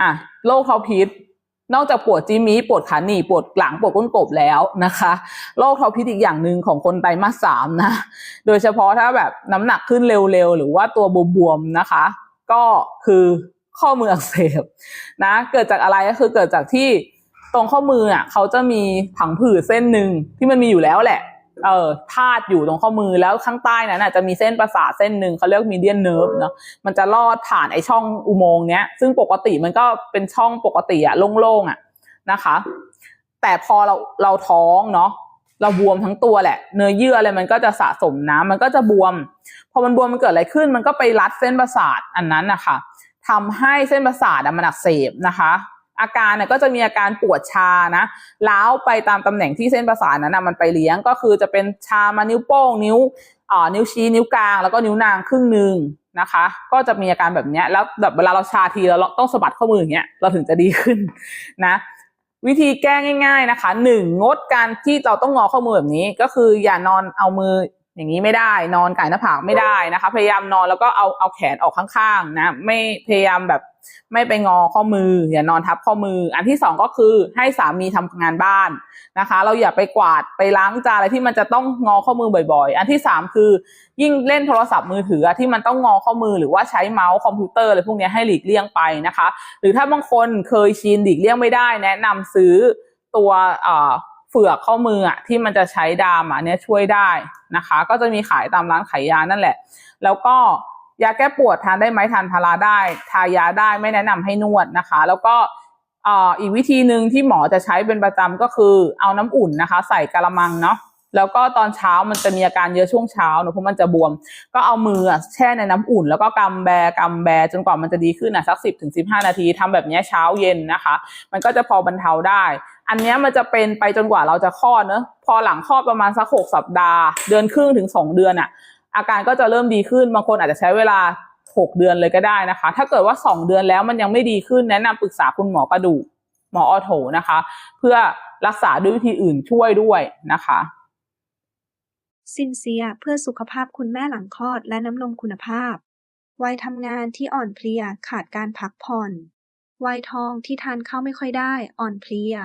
อะโรคท้องพิษ นอกจากปวดจีมีปวดขาหนีปวดหลังปวดก้นกบแล้วนะคะโรคท้องพิษอีกอย่างหนึ่งของคนไตมาสามนะ โดยเฉพาะถ้าแบบน้ำหนักขึ้นเร็วๆ หรือว่าตัวบวมๆนะคะ ก็คือข้อมืออักเสบนะ เกิดจากอะไรก็คือเกิดจากที่ตรงข้อมืออะเขาจะมีผังผืดเส้นหนึ่งที่มันมีอยู่แล้วแหละ เออพาดอยู่ตรงข้อมือแล้วข้างใต้นั้นจะมีเส้นประสาทเส้นหนึ่งเขาเรียกมีเดียนเนิร์ฟเนาะมันจะลอดผ่านไอช่องอุโมงค์เนี้ย ซึ่งปกติมันก็เป็นช่องปกติอะโล่งๆอะนะคะ แต่พอเราเราท้องเนาะเราบวมทั้งตัวแหละ เนื้อเยื่ออะไรมันก็จะสะสมน้ำมันก็จะบวม พอมันบวมมันเกิดอะไรขึ้น มันก็ไปรัดเส้นประสาทอันนั้นนะคะทำให้เส้นประสาทมันอักเสบนะคะ อาการเนี่ยก็จะมีอาการปวดชานะล้าวไปตามตำแหน่งที่เส้นประสาทนั้นนะมันไปเลี้ยงก็คือจะเป็นชามานิ้วโป้งนิ้วอ่านิ้วชี้นิ้วกลางแล้วก็นิ้วนางครึ่งหนึ่งนะคะ ก็จะมีอาการแบบนี้แล้วแบบเวลาเราชาทีแล้วเราต้องสะบัดข้อมืออย่างเงี้ยเราถึงจะดีขึ้นนะวิธีแก้ง่าย ๆนะคะหนึ่งงดการที่เราต้องงอข้อมือแบบนี้ ก็คืออย่านอนเอามือ อย่างนี้ไม่ได้นอนไก่หน้าผากไม่ได้นะคะ พยายามนอนแล้วก็เอาเอาแขนออกข้างๆนะ ไม่พยายามแบบไม่ไปงอข้อมือ อย่านอนทับข้อมือ อันที่สองก็คือให้สามีทำงานบ้านนะคะ เราอย่าไปกวาดไปล้างจานอะไรที่มันจะต้องงอข้อมือบ่อย ๆ อันที่สามคือ ยิ่งเล่นโทรศัพท์มือถืออะที่มันต้องงอข้อมือหรือว่าใช้เมาส์คอมพิวเตอร์อะไรพวกเนี้ยให้หลีกเลี่ยงไปนะคะ หรือถ้าบางคนเคยชินหลีกเลี่ยงไม่ได้ แนะนำซื้อตัวเอ่อ เฝือกข้อมืออะที่มันจะใช้ดามอะอันเนี้ยช่วยได้นะคะ ก็จะมีขายตามร้านขายยานั่นแหละ แล้วก็ยาแก้ปวดทานได้ไหมทานพาราได้ทายาได้ไม่แนะนำให้นวดนะคะ แล้วก็อีกวิธีหนึ่งที่หมอจะใช้เป็นประจำก็คือเอาน้ำอุ่นนะคะ ใส่กะละมังเนาะ แล้วก็ตอนเช้ามันจะมีอาการเยอะช่วงเช้าเนอะเพราะมันจะบวม ก็เอามือแช่ในน้ำอุ่น แล้วก็กำแบกำแบจนกว่ามันจะดีขึ้นนะสักสิบถึงสิบห้านาทีทำแบบนี้เช้าเย็นนะคะ มันก็จะพอบรรเทาได้ อันนี้มันจะเป็นไปจนกว่าเราจะคลอดเนอะพอหลังคลอดประมาณสักหกสัปดาห์ เดือนครึ่งถึงสองเดือนอะอาการก็จะเริ่มดีขึ้นบางคนอาจจะใช้เวลาหกเดือนเลยก็ได้นะคะ ถ้าเกิดว่าสองเดือนแล้วมันยังไม่ดีขึ้นแนะนำปรึกษาคุณหมอกระดูกหมอออโถนะคะ เพื่อรักษาด้วยวิธีอื่นช่วยด้วยนะคะ ซินเซียเพื่อสุขภาพคุณแม่หลังคลอดและน้ำนมคุณภาพ วัยทำงานที่อ่อนเพลียขาดการพักผ่อน วัยทองที่ทานข้าวไม่ค่อยได้ อ่อนเพลีย